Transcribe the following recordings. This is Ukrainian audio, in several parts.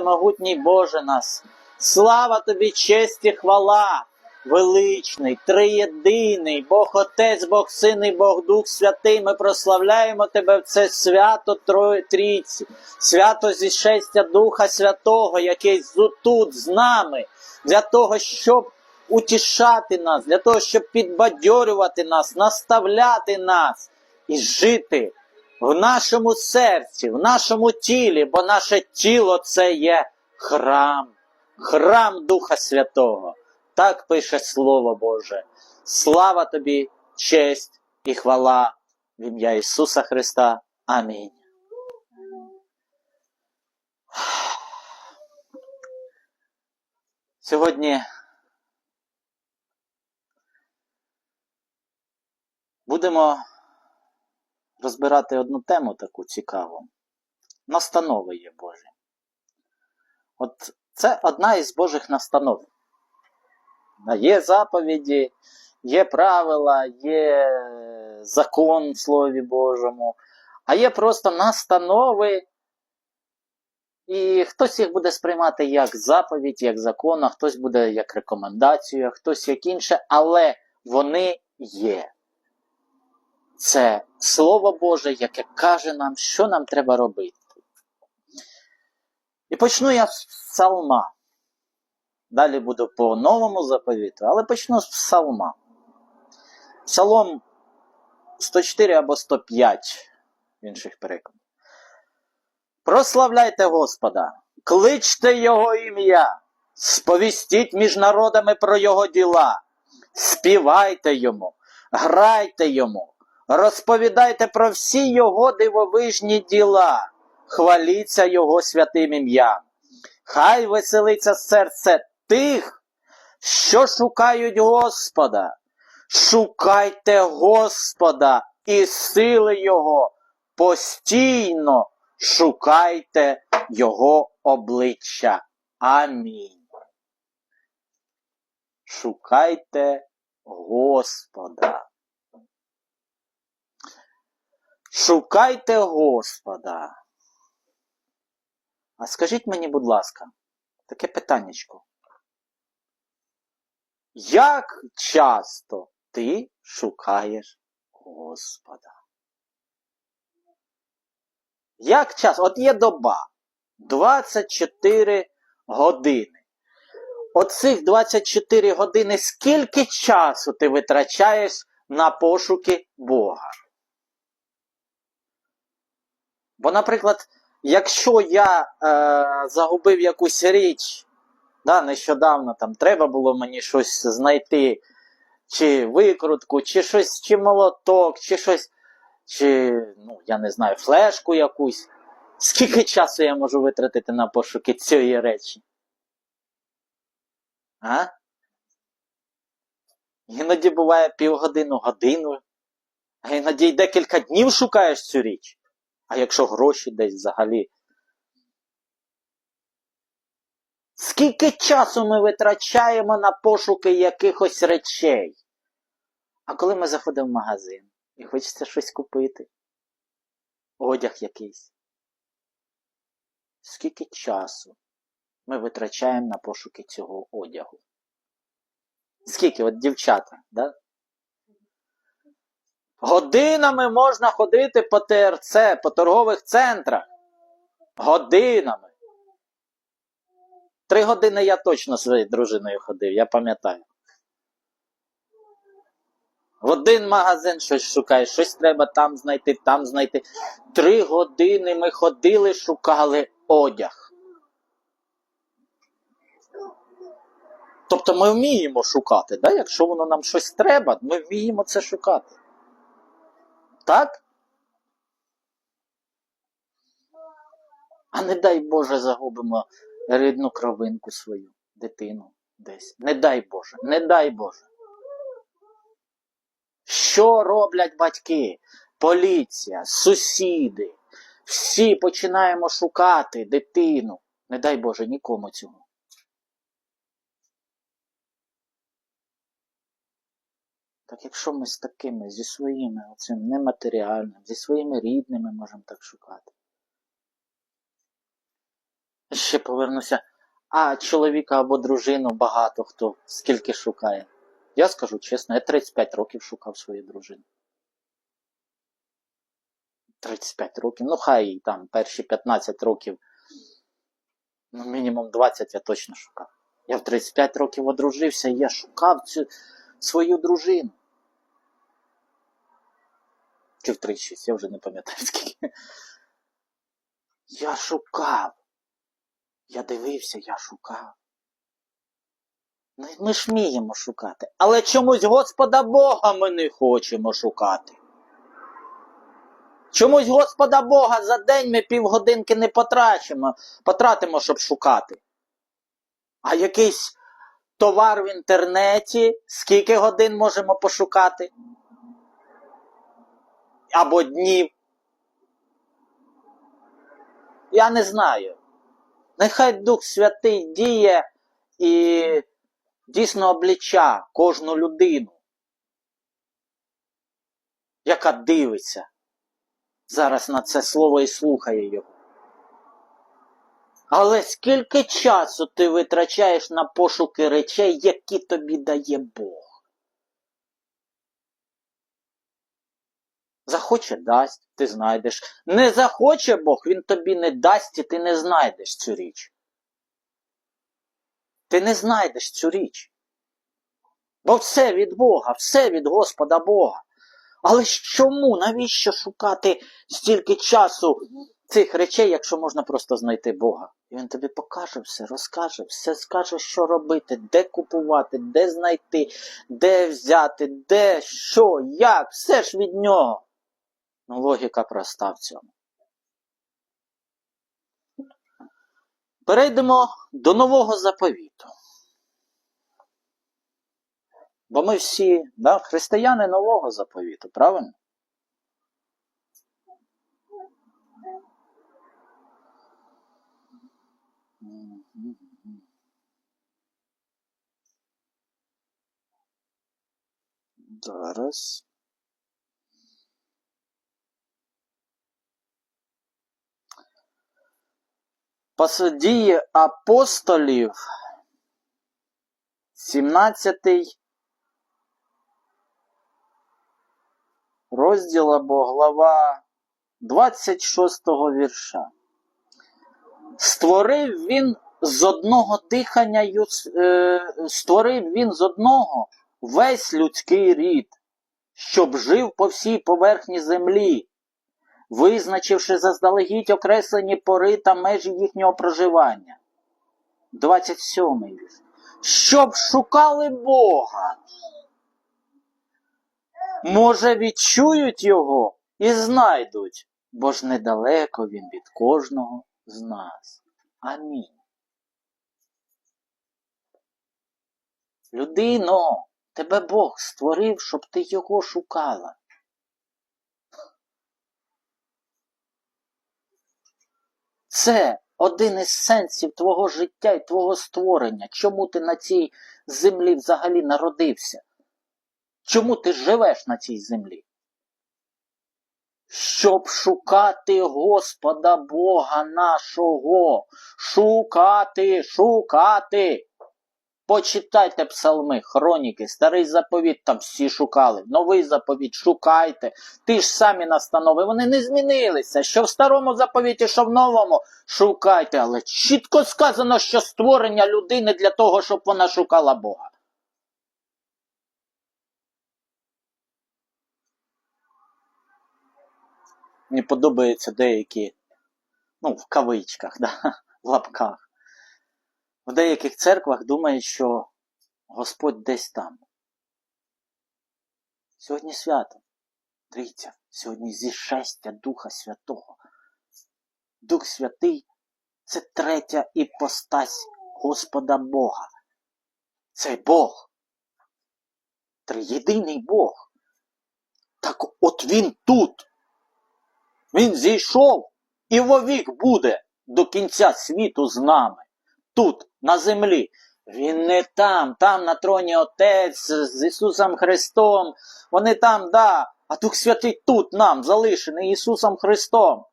Могутній Боже нас. Слава тобі, честь і хвала, величний, триєдиний, Бог Отець, Бог Син і Бог Дух Святий. Ми прославляємо тебе в це свято Трійці, свято зішестя Духа Святого, який тут з нами, для того, щоб утішати нас, для того, щоб підбадьорювати нас, наставляти нас і жити в нашому серці, в нашому тілі, бо наше тіло це є храм, храм Духа Святого. Так пише Слово Боже. Слава тобі, честь і хвала в ім'я Ісуса Христа. Амінь. Сьогодні будемо розбирати одну тему таку цікаву. Настанови є Божі. От це одна із Божих настанов. Є заповіді, є правила, є закон в Слові Божому, а є просто настанови. І хтось їх буде сприймати як заповідь, як закон, а хтось буде як рекомендацію, а хтось як інше, але вони є. Це Слово Боже, яке каже нам, що нам треба робити. І почну я з псалма. Далі буду по новому заповіту, але почну з псалма. Псалом 104 або 105 в інших перекладах. Прославляйте Господа, кличте Його ім'я, сповістіть між народами про Його діла, співайте йому, грайте йому, розповідайте про всі Його дивовижні діла, хваліться Його святим ім'ям. Хай веселиться серце тих, що шукають Господа. Шукайте Господа і сили Його, постійно шукайте Його обличчя. Амінь. Шукайте Господа. Шукайте Господа. А скажіть мені, будь ласка, таке питаннячко. Як часто ти шукаєш Господа? Як часто? От є доба 24 години. Оцих 24 години скільки часу ти витрачаєш на пошуки Бога? Бо, наприклад, якщо я е, загубив якусь річ, да, нещодавно там треба було мені щось знайти, чи викрутку, чи щось, чи молоток, чи щось, чи, ну, я не знаю, флешку якусь. Скільки часу я можу витратити на пошуки цієї речі? А? Іноді буває півгодину, годину, а іноді й декілька днів шукаєш цю річ. А якщо гроші десь взагалі. Скільки часу ми витрачаємо на пошуки якихось речей? А коли ми заходимо в магазин і хочеться щось купити, одяг якийсь. Скільки часу ми витрачаємо на пошуки цього одягу? Скільки, от дівчата, да? Годинами можна ходити по ТРЦ, по торгових центрах. Годинами. Три години я точно своєю дружиною ходив, я пам'ятаю. В один магазин щось шукаєш, щось треба там знайти, там знайти. Три години ми ходили, шукали одяг. Тобто ми вміємо шукати, да? якщо воно нам щось треба, ми вміємо це шукати. Так? А не дай Боже загубимо рідну кровинку свою, дитину десь. Не дай Боже, не дай Боже. Що роблять батьки, поліція, сусіди? Всі починаємо шукати дитину. Не дай Боже нікому цього. Так якщо ми з такими, зі своїми, оцим нематеріальним, зі своїми рідними можемо так шукати. Ще повернуся. А чоловіка або дружину багато хто скільки шукає. Я скажу чесно, я 35 років шукав свою дружину. 35 років. Ну, хай там перші 15 років. Ну, мінімум 20 я точно шукав. Я в 35 років одружився, і я шукав цю свою дружину. Чи в 36, я вже не пам'ятаю скільки. Я шукав. Я дивився, я шукав. Ми ж вміємо шукати. Але чомусь Господа Бога ми не хочемо шукати. Чомусь Господа Бога за день ми півгодинки не потрачимо, потратимо, щоб шукати. А якийсь товар в інтернеті, скільки годин можемо пошукати? Або днів. Я не знаю. Нехай Дух Святий діє і дійсно обліча кожну людину, яка дивиться зараз на це слово і слухає його. Але скільки часу ти витрачаєш на пошуки речей, які тобі дає Бог? Захоче дасть, ти знайдеш. Не захоче Бог, він тобі не дасть, і ти не знайдеш цю річ. Ти не знайдеш цю річ. Бо все від Бога, все від Господа Бога. Але ж чому, навіщо шукати стільки часу цих речей, якщо можна просто знайти Бога? І він тобі покаже все, розкаже, все скаже, що робити, де купувати, де знайти, де взяти, де, що, як, все ж від нього. Ну, логіка проста в цьому. Перейдемо до нового заповіту. Бо ми всі да, християни нового заповіту, правильно? Зараз. Посадії апостолів, 17 розділ або глава 26 вірша. Створив він з одного дихання, е, створив він з одного весь людський рід, щоб жив по всій поверхні землі, визначивши заздалегідь окреслені пори та межі їхнього проживання. 27 вірш. Щоб шукали Бога. Може, відчують його і знайдуть, бо ж недалеко він від кожного з нас. Амінь. Людино, тебе Бог створив, щоб ти його шукала. Це один із сенсів твого життя і твого створення. Чому ти на цій землі взагалі народився? Чому ти живеш на цій землі? Щоб шукати Господа Бога нашого. Шукати, шукати. Почитайте псалми, хроніки, старий заповіт там всі шукали. Новий заповіт шукайте. Ті ж самі настанови, вони не змінилися. Що в старому заповіті, що в новому, шукайте. Але чітко сказано, що створення людини для того, щоб вона шукала Бога. Мені подобаються деякі, ну, в кавичках, да, в лапках. В деяких церквах думають, що Господь десь там. Сьогодні свято. Дивіться, сьогодні зішестя Духа Святого. Дух Святий це третя іпостась Господа Бога. Це Бог. Триєдиний Бог. Так от він тут. Він зійшов і вовік буде до кінця світу з нами. Тут, на землі. Він не там, там на троні Отець з Ісусом Христом. Вони там, да, а Дух Святий тут нам залишений Ісусом Христом.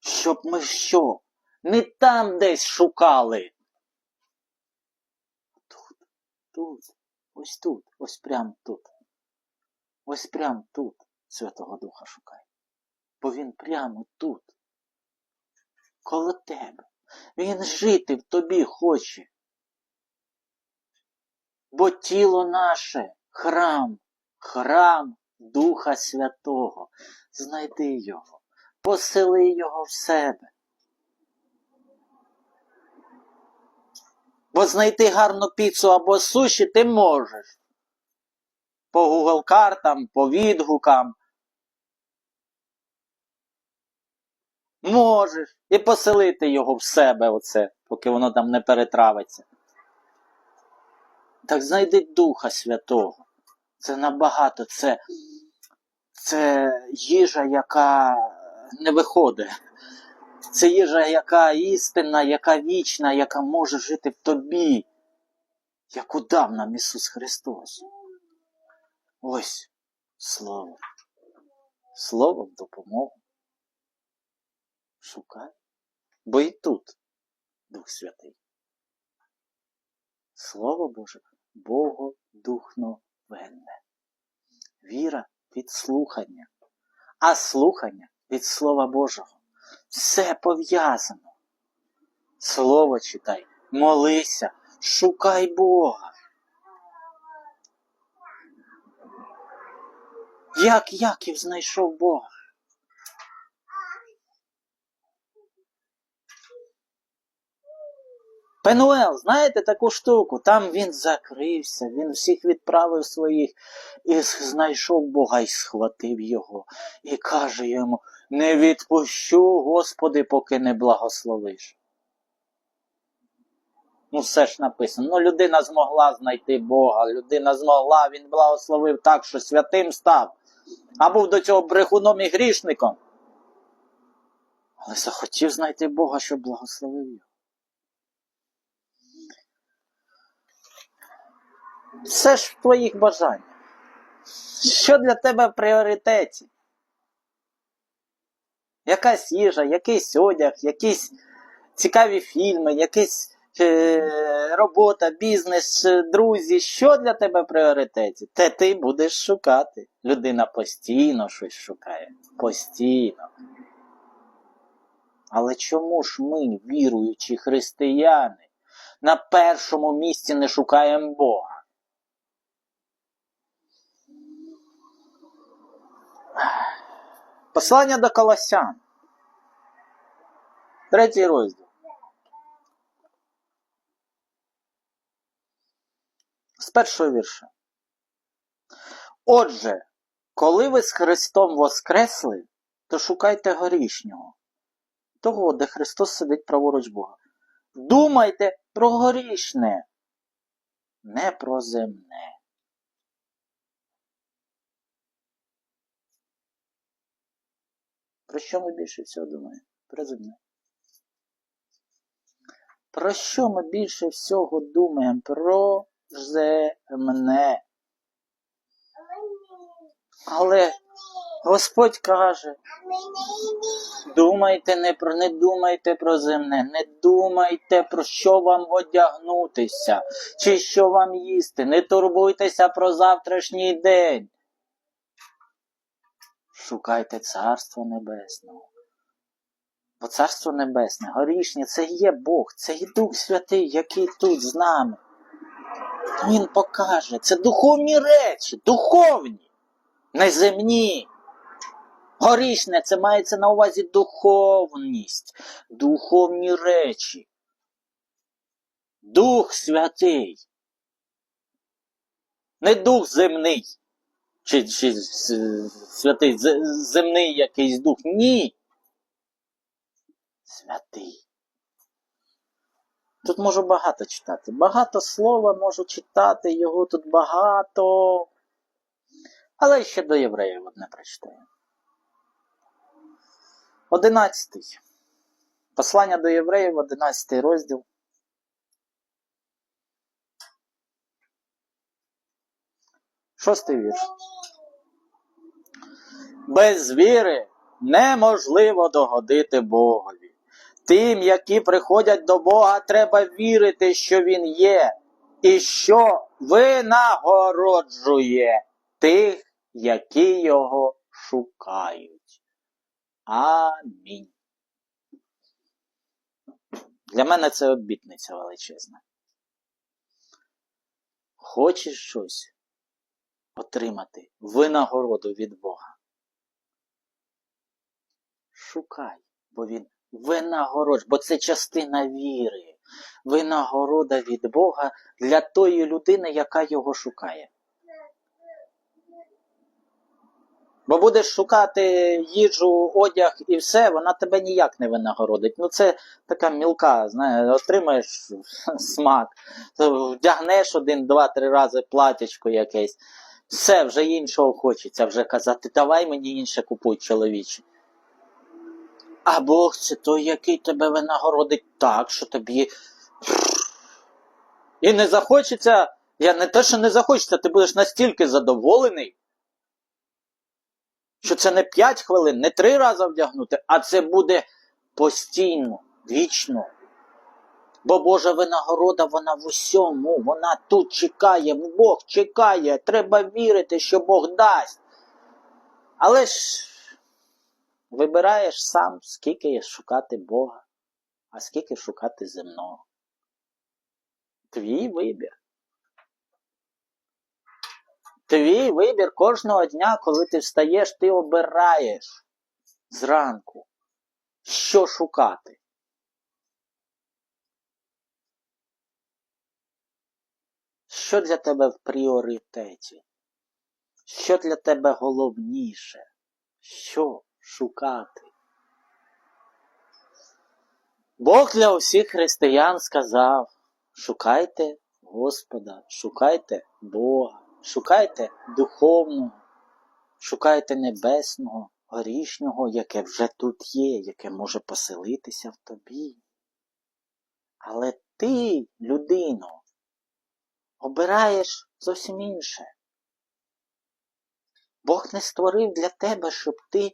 Щоб ми що? Не там десь шукали. Тут, тут, ось тут, ось прям тут. Ось прям тут Святого Духа шукай. Бо він прямо тут. Коло тебе. Він жити в тобі хоче. Бо тіло наше храм, храм Духа Святого. Знайди його, посели його в себе. Бо знайти гарну піцу або суші ти можеш. По Google картам, по відгукам. Можеш. І поселити його в себе, оце, поки воно там не перетравиться. Так знайди Духа Святого. Це набагато, це, це їжа, яка не виходить. Це їжа, яка істинна, яка вічна, яка може жити в тобі, яку дав нам Ісус Христос. Ось Слово. Слово в допомогу. Шукай. Бо і тут Дух Святий. Слово Боже, Богодухновенне. Віра від слухання, а слухання від Слова Божого. Все пов'язано. Слово читай, молися, шукай Бога. Як Яків знайшов Бога? Пенуел, знаєте таку штуку? Там він закрився, він всіх відправив своїх і знайшов Бога і схватив його. І каже йому: не відпущу, Господи, поки не благословиш. Ну, все ж написано. Ну, людина змогла знайти Бога, людина змогла, він благословив так, що святим став, а був до цього брехуном і грішником. Але захотів знайти Бога, щоб благословив його. Все ж в твоїх бажаннях. Що для тебе в пріоритеті? Якась їжа, якийсь одяг, якісь цікаві фільми, якась е, робота, бізнес, друзі. Що для тебе в пріоритеті? Те ти будеш шукати. Людина постійно щось шукає. Постійно. Але чому ж ми, віруючі християни, на першому місці не шукаємо Бога? Послання до Колосян. Третій розділ. З першого вірша. Отже, коли ви з Христом воскресли, то шукайте горішнього, того, де Христос сидить праворуч Бога. Думайте про горішне, не про земне. Про що ми більше всього думаємо? Про земне. Про що ми більше всього думаємо? Про земне. Але Господь каже, думайте не про не думайте про земне, не думайте про що вам одягнутися, чи що вам їсти, не турбуйтеся про завтрашній день. Шукайте царство небесного. Бо царство небесне, горішнє, це є Бог, це є Дух Святий, який тут з нами. Він покаже, це духовні речі, духовні, не земні. Горішне це мається на увазі духовність, духовні речі. Дух святий. Не дух земний, чи, чи святий земний якийсь дух. Ні. Святий. Тут можу багато читати. Багато слова можу читати, його тут багато. Але ще до євреїв одне прочитаю. Одинадцятий. Послання до євреїв, одинадцятий розділ. Шостий вірш. Без віри неможливо догодити Богові. Тим, які приходять до Бога, треба вірити, що Він є, і що винагороджує тих, які його шукають. Амінь. Для мене це обітниця величезна. Хочеш щось отримати винагороду від Бога? Шукай, бо він винагородж, бо це частина віри. Винагорода від Бога для тої людини, яка його шукає. Бо будеш шукати їжу, одяг і все, вона тебе ніяк не винагородить. Ну це така мілка, знаєш, отримаєш смак, вдягнеш один, два, три рази платячко якесь. Все, вже іншого хочеться вже казати, давай мені інше купуй, чоловіче. А Бог це той, який тебе винагородить так, що тобі. І не захочеться, я не те, що не захочеться, ти будеш настільки задоволений, що це не 5 хвилин, не 3 рази вдягнути, а це буде постійно, вічно. Бо Божа винагорода, вона в усьому, вона тут чекає, Бог чекає, треба вірити, що Бог дасть. Але ж вибираєш сам, скільки шукати Бога, а скільки шукати земного. Твій вибір. Твій вибір кожного дня, коли ти встаєш, ти обираєш зранку, що шукати. Що для тебе в пріоритеті? Що для тебе головніше? Що шукати? Бог для усіх християн сказав: шукайте Господа, шукайте Бога, шукайте духовного, шукайте небесного, горішнього, яке вже тут є, яке може поселитися в тобі. Але ти, людино, обираєш зовсім інше. Бог не створив для тебе, щоб ти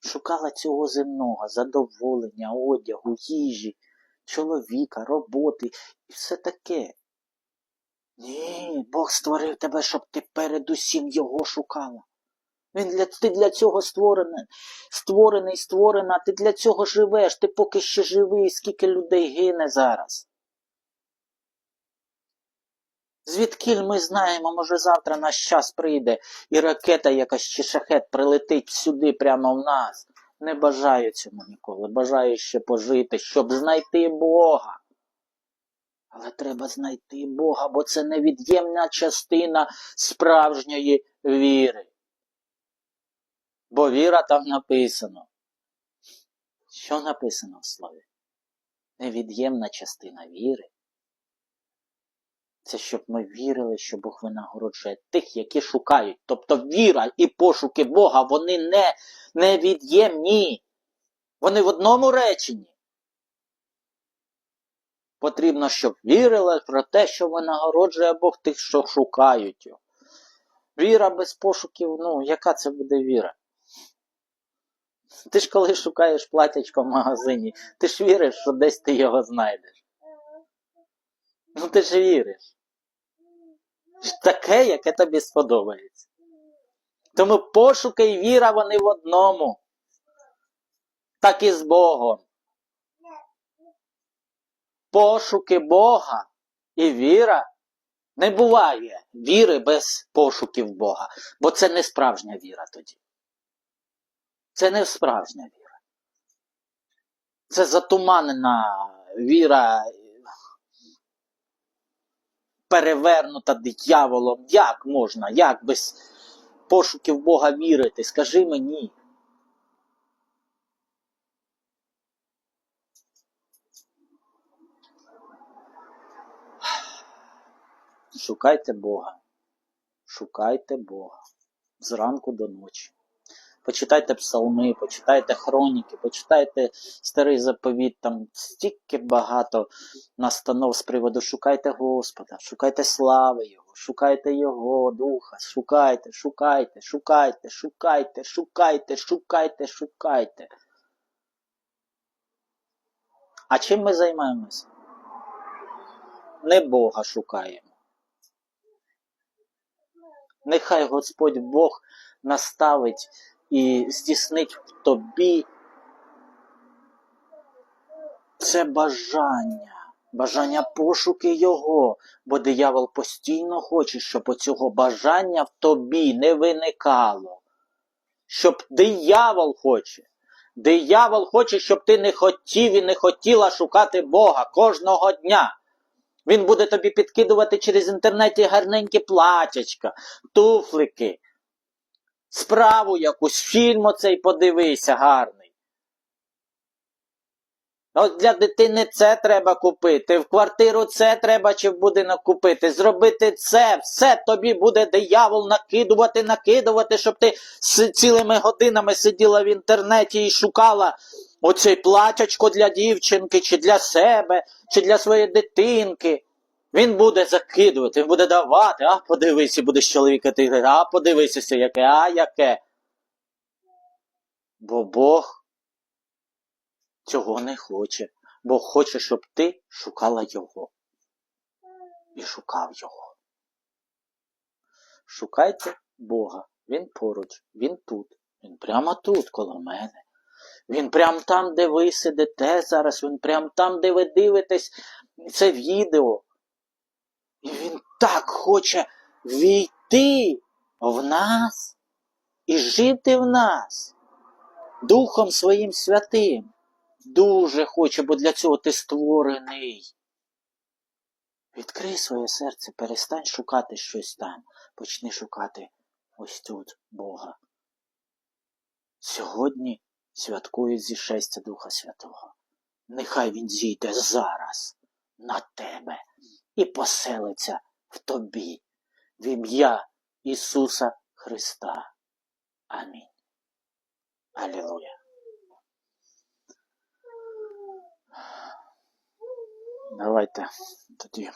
шукала цього земного задоволення, одягу, їжі, чоловіка, роботи і все таке. Ні, Бог створив тебе, щоб ти передусім його шукала. Він для, ти для цього створений, створений, створена, ти для цього живеш, ти поки ще живий, скільки людей гине зараз. Звідкіль ми знаємо, може завтра наш час прийде, і ракета якась чи шахет прилетить сюди прямо в нас. Не бажаю цьому ніколи. Бажаю ще пожити, щоб знайти Бога. Але треба знайти Бога, бо це невід'ємна частина справжньої віри. Бо віра там написано. Що написано в слові? Невід'ємна частина віри. Це щоб ми вірили, що Бог винагороджує тих, які шукають. Тобто віра і пошуки Бога, вони не невід'ємні. Вони в одному реченні. Потрібно, щоб вірили про те, що винагороджує Бог тих, що шукають його. Віра без пошуків, ну, яка це буде віра? Ти ж коли шукаєш платячко в магазині, ти ж віриш, що десь ти його знайдеш. Ну ти ж віриш. Таке, яке тобі сподобається. Тому пошуки і віра вони в одному. Так і з Богом. Пошуки Бога і віра не буває віри без пошуків Бога. Бо це не справжня віра тоді. Це не справжня віра. Це затуманена віра перевернута дияволом. Як можна? Як без пошуків Бога вірити? Скажи мені. Шукайте Бога. Шукайте Бога. Зранку до ночі. Почитайте псалми, почитайте хроніки, почитайте старий заповіт, там стільки багато настанов з приводу шукайте Господа, шукайте слави Його, шукайте Його Духа, шукайте, шукайте, шукайте, шукайте, шукайте, шукайте, шукайте. А чим ми займаємося? Не Бога шукаємо. Нехай Господь Бог наставить і здійснить в тобі це бажання, бажання пошуки Його, бо диявол постійно хоче, щоб оцього бажання в тобі не виникало. Щоб диявол хоче. Диявол хоче, щоб ти не хотів і не хотіла шукати Бога кожного дня. Він буде тобі підкидувати через інтернеті гарненькі платячка, туфлики, справу якусь, фільм оцей подивися гарний. От для дитини це треба купити, в квартиру це треба чи в будинок купити, зробити це, все тобі буде диявол накидувати, накидувати, щоб ти цілими годинами сиділа в інтернеті і шукала оцей платячко для дівчинки, чи для себе, чи для своєї дитинки. Він буде закидувати, він буде давати, а подивися, будеш чоловіка ти говориш, а подивися, яке, а яке. Бо Бог цього не хоче. Бог хоче, щоб ти шукала його. І шукав його. Шукайте Бога. Він поруч, він тут, він прямо тут, коло мене. Він прямо там, де ви сидите зараз, він прямо там, де ви дивитесь це відео. І він так хоче війти в нас і жити в нас Духом своїм святим. Дуже хоче, бо для цього ти створений. Відкрий своє серце, перестань шукати щось там. Почни шукати ось тут Бога. Сьогодні святкують зішестя Духа Святого. Нехай він зійде зараз на тебе і поселиться в тобі в ім'я Ісуса Христа. Амінь. Алілуя. Давайте тоді